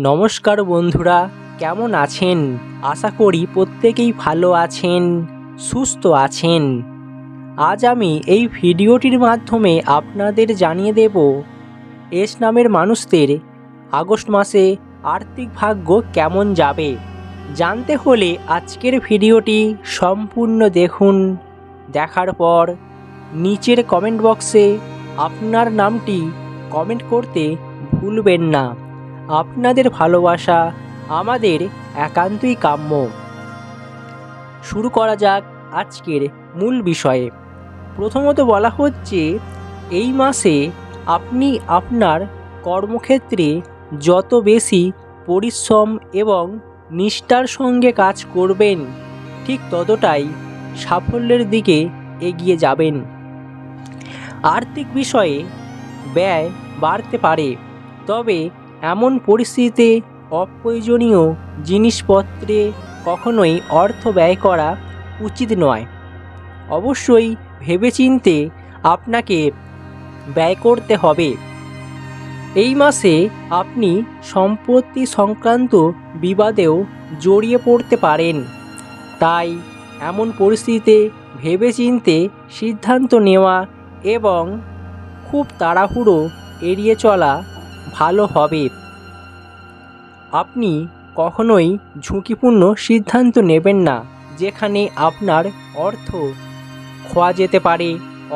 নমস্কার বন্ধুরা, কেমন আছেন? আশা করি প্রত্যেকেই ভালো আছেন, সুস্থ আছেন। আজ আমি এই ভিডিওটির মাধ্যমে আপনাদের জানিয়ে দেব, এস নামের মানুষদের আগস্ট মাসে আর্থিক ভাগ্য কেমন যাবে? জানতে হলে আজকের ভিডিওটি সম্পূর্ণ দেখুন। দেখার পর নিচের কমেন্ট বক্সে আপনার নামটি কমেন্ট করতে ভুলবেন না। আপনাদের ভালোবাসা আমাদের একান্তই কাম্য। শুরু করা যাক আজকের মূল বিষয়ে। প্রথমত বলা হচ্ছে, এই মাসে আপনি আপনার কর্মক্ষেত্রে যত বেশি পরিশ্রম এবং নিষ্ঠার সঙ্গে কাজ করবেন, ঠিক ততটাই সাফল্যের দিকে এগিয়ে যাবেন। আর্থিক বিষয়ে ব্যয় বাড়তে পারে, তবে এমন পরিস্থিতিতে অপ্রয়োজনীয় জিনিসপত্রে কখনোই অর্থ ব্যয় করা উচিত নয়। অবশ্যই ভেবেচিন্তে আপনাকে ব্যয় করতে হবে। এই মাসে আপনি সম্পত্তি সংক্রান্ত বিবাদেও জড়িয়ে পড়তে পারেন। তাই এমন পরিস্থিতিতে ভেবেচিন্তে সিদ্ধান্ত নেওয়া এবং খুব তাড়াহুড়ো এড়িয়ে চলা ভালো হবে। আপনি কখনোই ঝুঁকিপূর্ণ সিদ্ধান্ত নেবেন না, যেখানে আপনার অর্থ খোয়া যেতে পারে,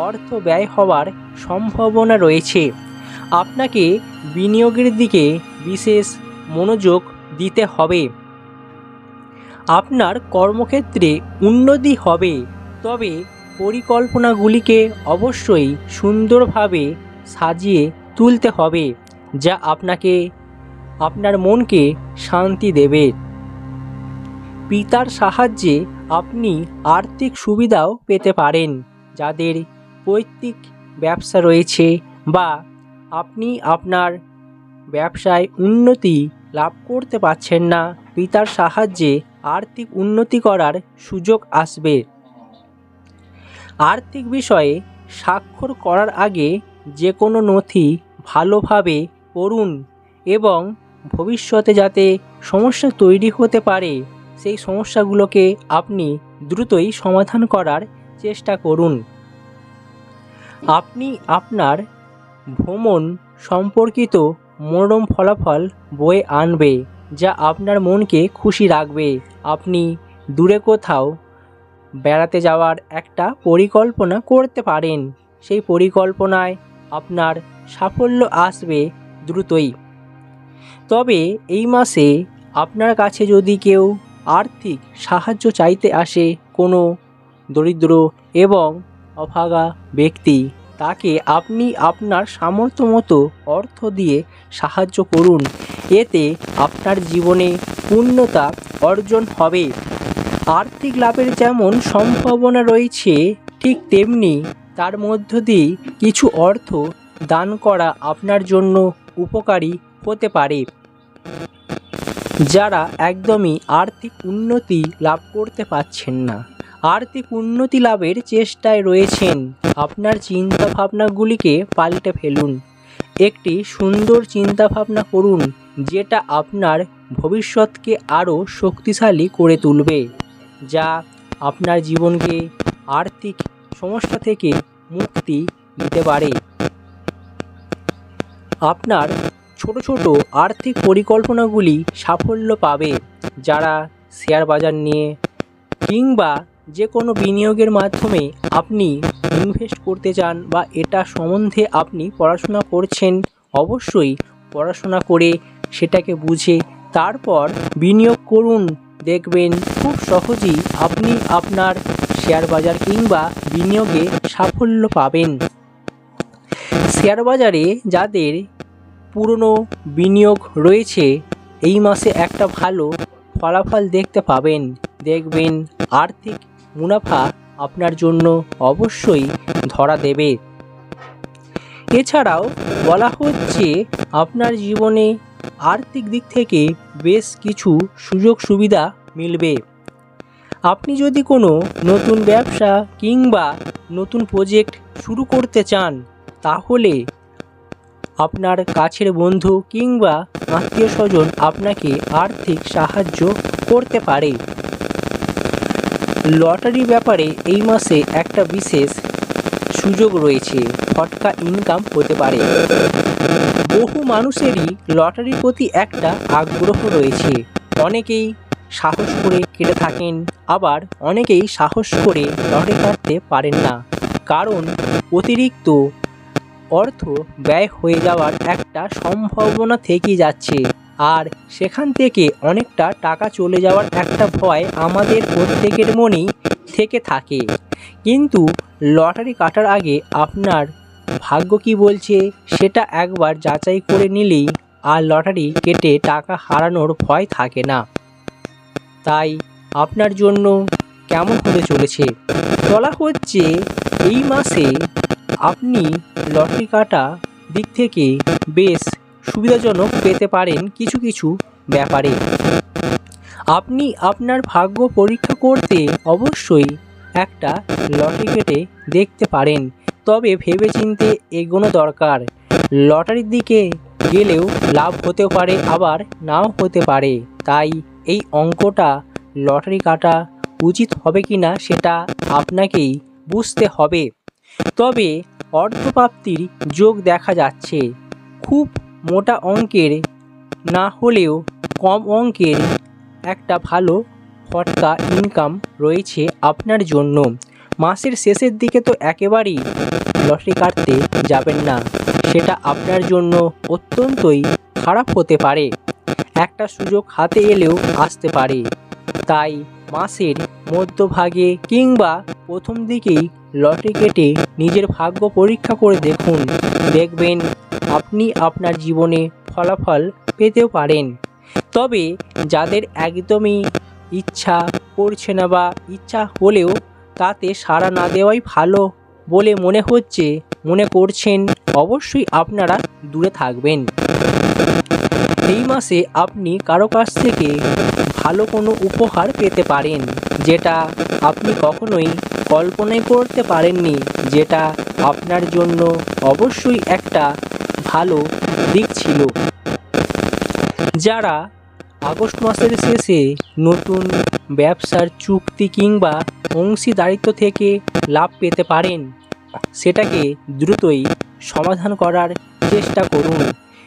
অর্থ ব্যয় হওয়ার সম্ভাবনা রয়েছে। আপনাকে বিনিয়োগের দিকে বিশেষ মনোযোগ দিতে হবে। আপনার কর্মক্ষেত্রে উন্নতি হবে, তবে পরিকল্পনাগুলিকে অবশ্যই সুন্দরভাবে সাজিয়ে তুলতে হবে। যা আপনাকে, আপনার মনকে শান্তি দেবে। পিতার সাহায্যে আপনি আর্থিক সুবিধাও পেতে পারেন, যাদের পৈতৃক ব্যবসা রয়েছে বা আপনি আপনার ব্যবসায় উন্নতি লাভ করতে পারছেন না, পিতার সাহায্যে আর্থিক উন্নতি করার সুযোগ আসবে। আর্থিক বিষয়ে স্বাক্ষর করার আগে যে কোনো নথি ভালোভাবে পড়ুন এবং ভবিষ্যতে যাতে সমস্যা তৈরি হতে পারে, সেই সমস্যাগুলোকে আপনি দ্রুতই সমাধান করার চেষ্টা করুন। আপনি আপনার ভ্রমণ সম্পর্কিত মনোরম ফলাফল বয়ে আনবে, যা আপনার মনকে খুশি রাখবে। আপনি দূরে কোথাও বেড়াতে যাওয়ার একটা পরিকল্পনা করতে পারেন। সেই পরিকল্পনায় আপনার সাফল্য আসবে দ্রুতই। তবে এই মাসে আপনার কাছে যদি কেউ আর্থিক সাহায্য চাইতে আসে কোনো দরিদ্র এবং অভাগা ব্যক্তি, তাকে আপনি আপনার সামর্থ্য মতো অর্থ দিয়ে সাহায্য করুন। এতে আপনার জীবনে পূর্ণতা অর্জন হবে। আর্থিক লাভের যেমন সম্ভাবনা রয়েছে, ঠিক তেমনি তার মধ্য দিয়ে কিছু অর্থ দান করা আপনার জন্য উপকারী হতে পারে। যারা একদমই আর্থিক উন্নতি লাভ করতে পারছেন না, আর্থিক উন্নতি লাভের চেষ্টায় রয়েছেন, আপনার চিন্তা ভাবনাগুলিকে পাল্টে ফেলুন। একটি সুন্দর চিন্তা ভাবনা করুন, যেটা আপনার ভবিষ্যৎকে আরও শক্তিশালী করে তুলবে, যা আপনার জীবনকে আর্থিক সমস্যা থেকে মুক্তি দিতে পারে। আপনার ছোট ছোট আর্থিক পরিকল্পনাগুলি সাফল্য পাবে। যারা শেয়ার বাজার নিয়ে কিংবা যে কোনো বিনিয়োগের মাধ্যমে আপনি ইনভেস্ট করতে চান বা এটা সম্বন্ধে আপনি পড়াশোনা করছেন, অবশ্যই পড়াশোনা করে সেটাকে বুঝে তারপর বিনিয়োগ করুন। দেখবেন খুব সহজেই আপনি আপনার শেয়ার বাজার কিংবা বিনিয়োগে সাফল্য পাবেন। শেয়ার বাজারে যাদের পুরনো বিনিয়োগ রয়েছে, এই মাসে একটা ভালো ফলাফল দেখতে পাবেন। দেখবেন আর্থিক মুনাফা আপনার জন্য অবশ্যই ধরা দেবে। এছাড়াও বলা হচ্ছে, আপনার জীবনে আর্থিক দিক থেকে বেশ কিছু সুযোগ সুবিধা মিলবে। আপনি যদি কোনো নতুন ব্যবসা কিংবা নতুন প্রজেক্ট শুরু করতে চান তাহলে আপনার কাছের বন্ধু কিংবা আত্মীয় স্বজন আপনাকে আর্থিক সাহায্য করতে পারে। লটারি ব্যাপারে এই মাসে একটা বিশেষ সুযোগ রয়েছে, ফটকা ইনকাম হতে পারে। বহু মানুষেরই লটারির প্রতি একটা আগ্রহ রয়েছে। অনেকেই সাহস করে কেটে থাকেন, আবার অনেকেই সাহস করে লটারি কাটতে পারেন না। কারণ অতিরিক্ত অর্থ ব্যয় হয়ে যাওয়ার একটা সম্ভাবনা থেকেই যাচ্ছে। আর সেখান থেকে অনেকটা টাকা চলে যাওয়ার একটা ভয় আমাদের প্রত্যেকের মনেই থেকে থাকে। কিন্তু লটারি কাটার আগে আপনার ভাগ্য কি বলছে, সেটা একবার যাচাই করে নিলেই আর লটারি কেটে টাকা হারানোর ভয় থাকে না। তাই আপনার জন্য কেমন হতে চলেছে? বলা হচ্ছে এই মাসে আপনি লটারি কাটা দিক থেকে বেশ সুবিধাজনক পেতে পারেন কিছু কিছু ব্যাপারে। আপনি আপনার ভাগ্য পরীক্ষা করতে অবশ্যই একটা লটারি কেটে দেখতে পারেন, তবে ভেবেচিন্তে এগোনো দরকার। লটারির দিকে গেলেও লাভ হতেও পারে, আবার নাও হতে পারে। তাই এই অঙ্কটা লটারি কাটা উচিত হবে কি না সেটা আপনাকেই বুঝতে হবে। তবে অর্থপ্রাপ্তির যোগ দেখা যাচ্ছে। খুব মোটা অঙ্কের না হলেও কম অঙ্কের একটা ভালো ফটকা ইনকাম রয়েছে আপনার জন্য। মাসের শেষের দিকে তো একেবারেই লটারি কাটতে যাবেন না। সেটা আপনার জন্য অত্যন্তই খারাপ হতে পারে। একটা সুযোগ হাতে এলেও আসতে পারে। তাই মাসের মধ্যভাগে কিংবা প্রথম দিকেই লটারি কেটে নিজের ভাগ্য পরীক্ষা করে দেখুন। দেখবেন আপনি আপনার জীবনে ফলাফল পেতেও পারেন। তবে যাদের একদমই ইচ্ছা করছে না বা ইচ্ছা হলেও তাতে সাড়া না দেওয়াই ভালো বলে মনে হচ্ছে, মনে করছেন অবশ্যই আপনারা দূরে থাকবেন। এই মাসে আপনি কারও কাছ থেকে ভালো কোনো উপহার পেতে পারেন, যেটা আপনি কখনোই কল্পনাই করতে পারেননি, যেটা আপনার জন্য অবশ্যই একটা ভালো দিক ছিল। যারা আগস্ট মাসের শেষে নতুন ব্যবসার চুক্তি কিংবা অংশীদারিত্ব থেকে লাভ পেতে পারেন, সেটাকে দ্রুতই সমাধান করার চেষ্টা করুন।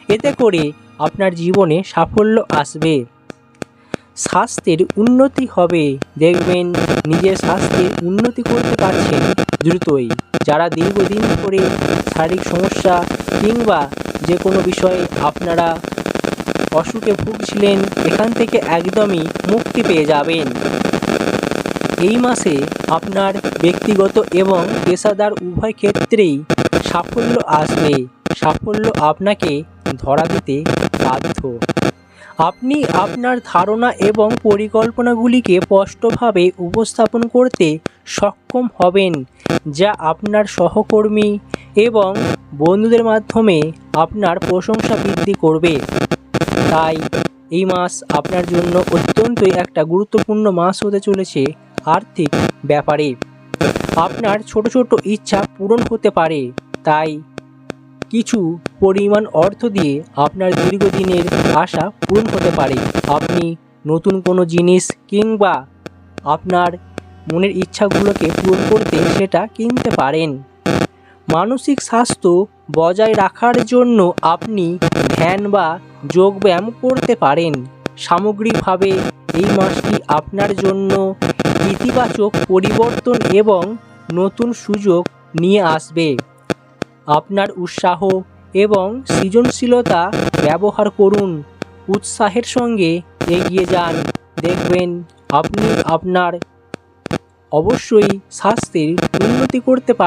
এতে করে আপনার জীবনে সাফল্য আসবে। স্বাস্থ্যের উন্নতি হবে। দেখবেন, নিজের স্বাস্থ্যের উন্নতি করতে পারছেন দ্রুতই। যারা দীর্ঘদিন ধরে শারীরিক সমস্যা কিংবা যে কোনো বিষয়ে আপনারা অসুখে ভুগছিলেন, এখান থেকে একদমই মুক্তি পেয়ে যাবেন। এই মাসে আপনার ব্যক্তিগত এবং পেশাদার উভয় ক্ষেত্রেই সাফল্য আসবে। সাফল্য আপনাকে ধরা দিতে বাধ্য। আপনি আপনার ধারণা এবং পরিকল্পনাগুলিকে স্পষ্টভাবে উপস্থাপন করতে সক্ষম হবেন, যা আপনার সহকর্মী এবং বন্ধুদের মাধ্যমে আপনার প্রশংসা বৃদ্ধি করবে। তাই, এই মাস আপনার জন্য অত্যন্তই একটা গুরুত্বপূর্ণ মাস হতে চলেছে আর্থিক ব্যাপারে। আপনার ছোট ছোট ইচ্ছা পূরণ হতে পারে। তাই, কিছু পরিমাণ অর্থ দিয়ে আপনার দীর্ঘদিনের আশা পূরণ হতে পারে। আপনি নতুন কোনো জিনিস কিংবা আপনার মনের ইচ্ছাগুলোকে পূরণ করতে সেটা কিনতে পারেন। মানসিক স্বাস্থ্য বজায় রাখার জন্য আপনি ধ্যান বা যোগব্যায়াম করতে পারেন। সামগ্রিকভাবে এই মাসটি আপনার জন্য ইতিবাচক পরিবর্তন এবং নতুন সুযোগ নিয়ে আসবে। আপনার উৎসাহ এবং সৃজনশীলতা ব্যবহার করুন। উৎসাহের সঙ্গে এগিয়ে যান। দেখবেন আপনি আপনার অবশ্যই স্বাস্থ্যের উন্নতি করতে পারবেন